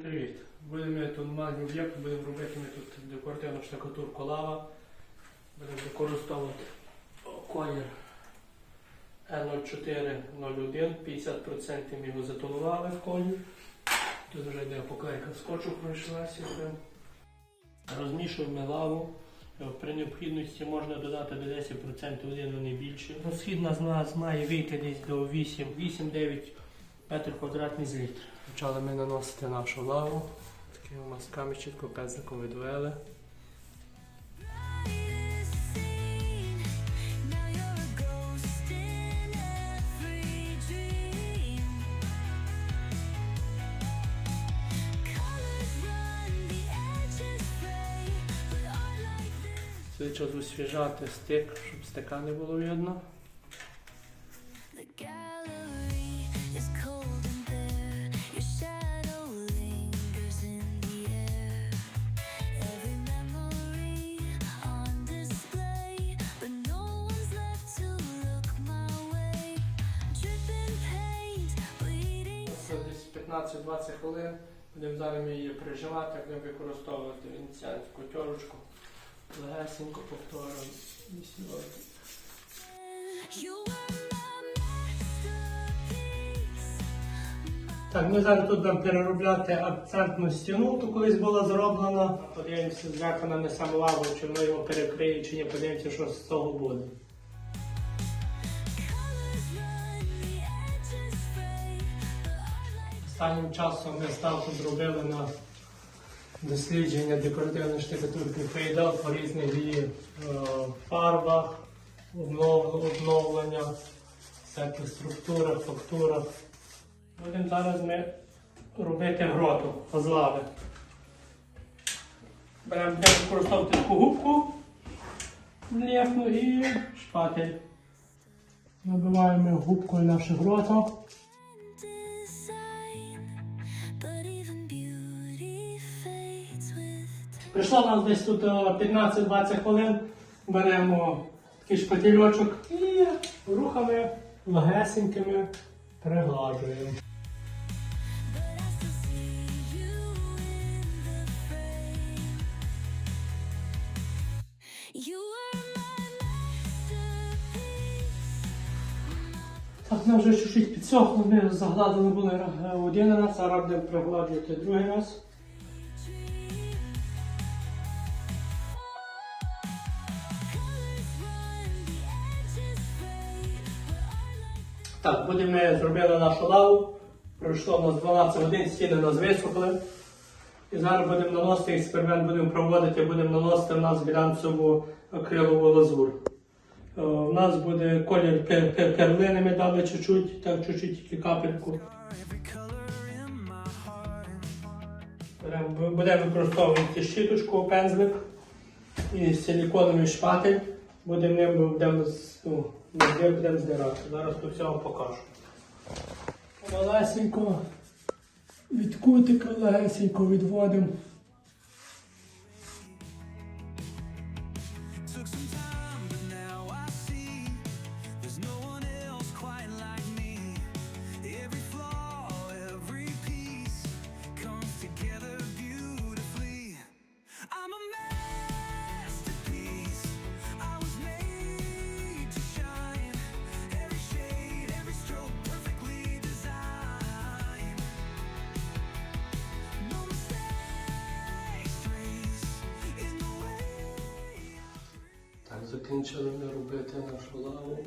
Привіт! Будемо тут нормальний об'єкт, будемо робити ми тут декоративну штукатурку лава. Будемо використовувати колір Е0401, 50% ми його затонували в колір. Тут вже йде поклейка скотчу пройшлася. Розмішуємо лаву. При необхідності можна додати до 10% води, але не більше. Розхідна з нас має вийти десь до 8 8-9 метрів квадратний з літр. Почали ми наносити нашу лаву. Такими мазками чітко пензликом відвели. Цей час освіжати стик, щоб стика не було видно. 15-20 хвилин. Будемо зараз ми її прижимати, будемо використовувати венеціанську терочку. Легесенько masterpiece. Так, ми зараз тут будемо переробляти акцентну стіну, то колись була зроблена. Подивимося, зверху нанесемо лаву, чи воно його перекриє, чи ні, подивимося, що з цього буде. Останнім часом ми ставку зробили на дослідження декоративної штукатурки фейдал по різних її е, фарбах, обновлення, всяких структурах, фактурах. Будемо зараз ми робити гроту з лави. Беремо використовувати таку губку лєхну і шпатель. Набиваємо губкою наше грото. Прийшло нас десь тут е, 15-20 хвилин. Беремо такий шпательочок і рухами легесенькими masterpiece. Так, нам вже чуть-чуть підсохло, ми загладили були е, один раз, зараз будемо пригладжувати другий раз. Так, будемо ми зробили нашу лаву. Пройшло у нас 12 годин, стіни нас висохли. І зараз будемо наносити експеримент, будемо проводити, будемо наносити в нас глянцеву акрилову лазур. Е, У нас буде колір пер- пер- перлини, ми дали чуть-чуть, так чуть-чуть тільки капельку. Будемо використовувати щіточку, пензлик і силіконовий шпатель. Будемо будемо, ми будемо здирати. Зараз тут все вам покажу. Малесенько від кутика легесенько відводимо. Закінчили ми робити нашу лаву.